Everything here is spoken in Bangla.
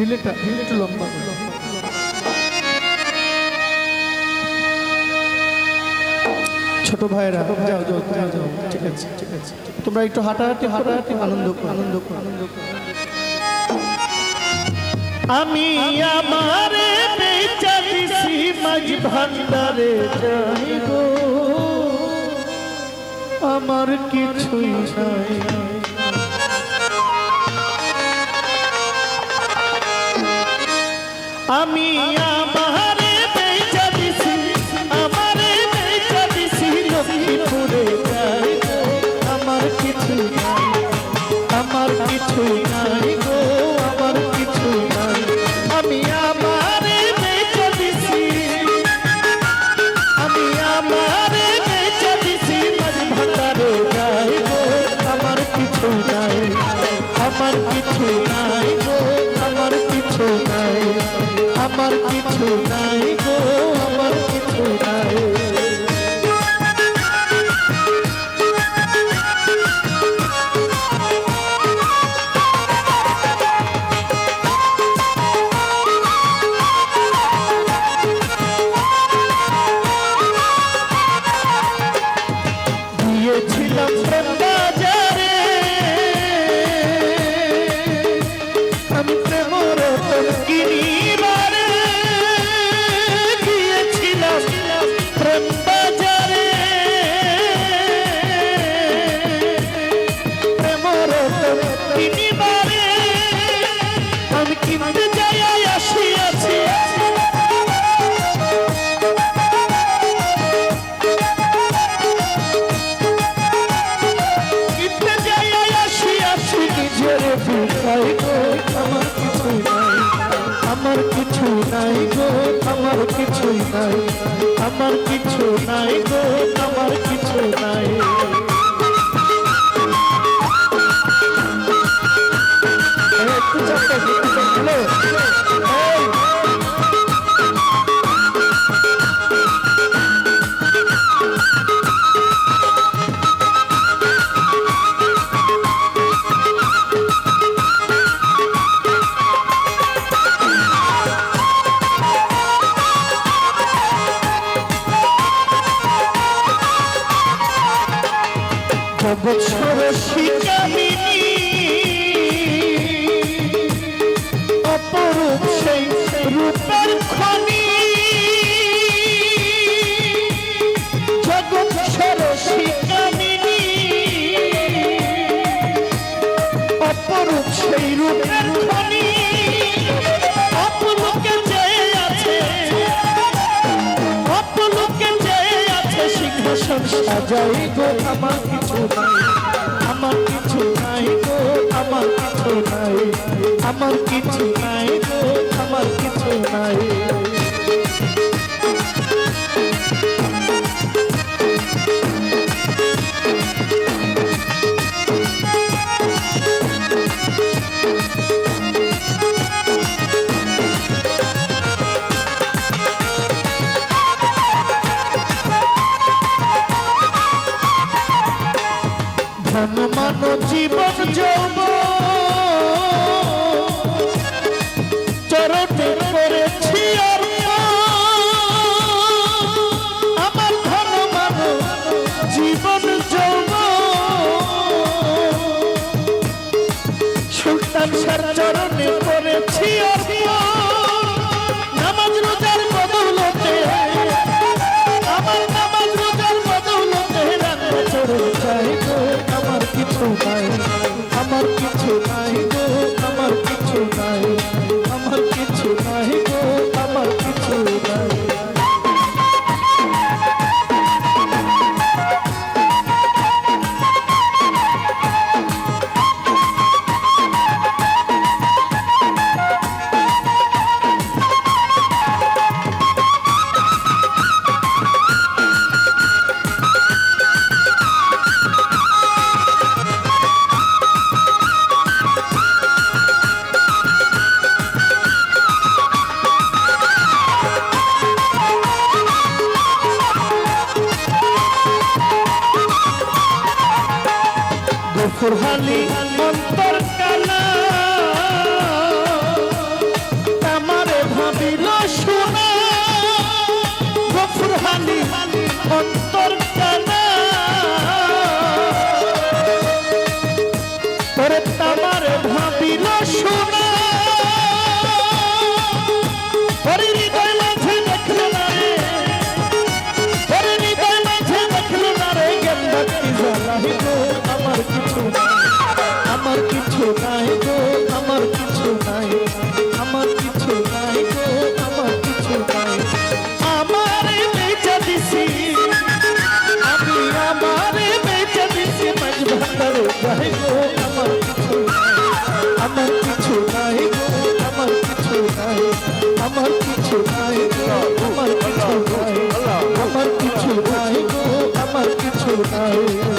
ঢিলেটা ঢিলেটা লম্বা ছোট ভাইরা যাও যাও যাও যাও ঠিক আছে ঠিক আছে। তোমরা একটু হাঁটাহাঁটি হাঁটাহাঁটি আনন্দ করো, আনন্দ করো, আনন্দ করো। আমি আমারে বেচা দিছি মাঝ ভান্ডারে যাই গো আমার কিছুই নাই। আমি আমারে আমার কিছু নাই। গো আমার কিছু নাই। আমার কিছু নাই গো আমার কিছু নাই। বছর শিকামিনী অপরূপ সেই রূপের খনি। জগৎ শিকামিনী অপরূপ সেই রূপের খনি। সাজাই গো, আমার কিছু নাই। আমার কিছু নাই গো, আমার কিছু নাই। আমার কিছু নাই। ধন মান জীবন যৌব কিছু নাই ফুরহালি অন্তর কালা। আমারে ভাবিল শোনা ফুরহালি অন্তর কালা। তোরে তামারে ভাবিল শোনা আমার কিছু নাই আমার কিছু নাই আমার কিছু নাই আমার কিছু নাই আমার কিছু নাই আমার কিছু নাই